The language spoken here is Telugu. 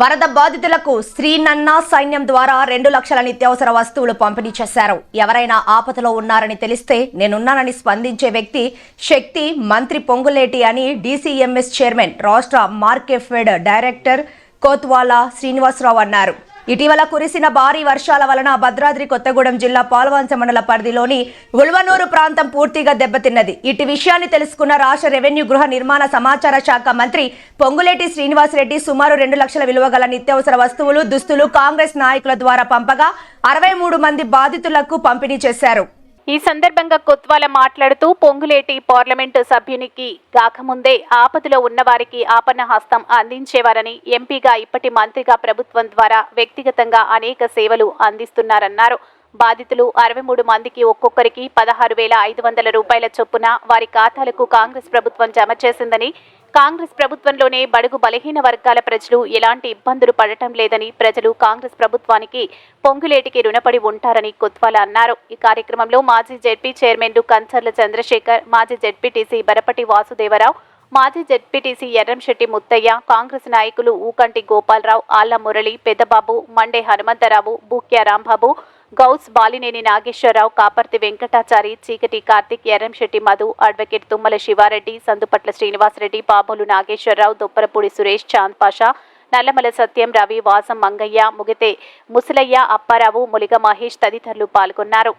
వరద బాధితులకు శ్రీనన్నా సైన్యం ద్వారా రెండు లక్షల నిత్యావసర వస్తువులు పంపిణీ చేశారు. ఎవరైనా ఆపదలో ఉన్నారని తెలిస్తే నేనున్నానని స్పందించే వ్యక్తి శక్తి మంత్రి పొంగులేటి అని డీసీఎంఎస్ చైర్మన్ రాష్ట్ర మార్కెఫెడ్ డైరెక్టర్ కోత్వాలా శ్రీనివాసరావు అన్నారు. ఇటీవల కురిసిన భారీ వర్షాల వలన భద్రాద్రి కొత్తగూడెం జిల్లా పాల్వాంచ మండల పరిధిలోని ఉల్వనూరు ప్రాంతం పూర్తిగా దెబ్బతిన్నది. ఇటు విషయాన్ని తెలుసుకున్న రాష్ట్ర రెవెన్యూ గృహ నిర్మాణ సమాచార శాఖ మంత్రి పొంగులేటి శ్రీనివాసరెడ్డి సుమారు రెండు లక్షల విలువ గల నిత్యావసర వస్తువులు దుస్తులు కాంగ్రెస్ నాయకుల ద్వారా పంపగా అరవై మూడు మంది బాధితులకు పంపిణీ చేశారు. ఈ సందర్భంగా కొత్వాల మాట్లాడుతూ పొంగులేటి పార్లమెంటు సభ్యునికి కాకముందే ఆపదలో ఉన్నవారికి ఆపన్న హస్తం అందించేవారని ఎంపీగా ఇప్పటి మంత్రిగా ప్రభుత్వం ద్వారా వ్యక్తిగతంగా అనేక సేవలు అందిస్తున్నారన్నారు. బాధితులు అరవై మూడు మందికి ఒక్కొక్కరికి పదహారు వేల ఐదు వందల రూపాయల చొప్పున వారి ఖాతాలకు కాంగ్రెస్ ప్రభుత్వం జమ చేసిందని కాంగ్రెస్ ప్రభుత్వంలోనే బడుగు బలహీన వర్గాల ప్రజలు ఎలాంటి ఇబ్బందులు పడటం లేదని ప్రజలు కాంగ్రెస్ ప్రభుత్వానికి పొంగులేటికి రుణపడి ఉంటారని కొత్వాల అన్నారు. ఈ కార్యక్రమంలో మాజీ జెడ్పీ చైర్మన్లు కంచర్ల చంద్రశేఖర్ మాజీ జెడ్పీటీసీ బరపటి వాసుదేవరావు మాజీ జెడ్పీటీసీ ఎర్రంశెట్టి ముత్తయ్య కాంగ్రెస్ నాయకులు ఊకంటి గోపాలరావు ఆళ్ళ మురళి పెద్దబాబు మండే హనుమంతరావు బూక్యా రాంబాబు గౌస్ బాలినేని నాగేశ్వరరావు కాపర్తి వెంకటాచారి చీకటి కార్తిక్ ఎర్రంశెట్టి మధు అడ్వకేట్ తుమ్మల శివారెడ్డి సందుపట్ల శ్రీనివాసరెడ్డి పాములు నాగేశ్వరరావు దుప్పరపూడి సురేష్ చాంద్ పాషా నల్లమల సత్యం రవి వాసం మంగయ్య ముగితే ముసలయ్య అప్పారావు ములిగ మహేష్ తదితరులు పాల్గొన్నారు.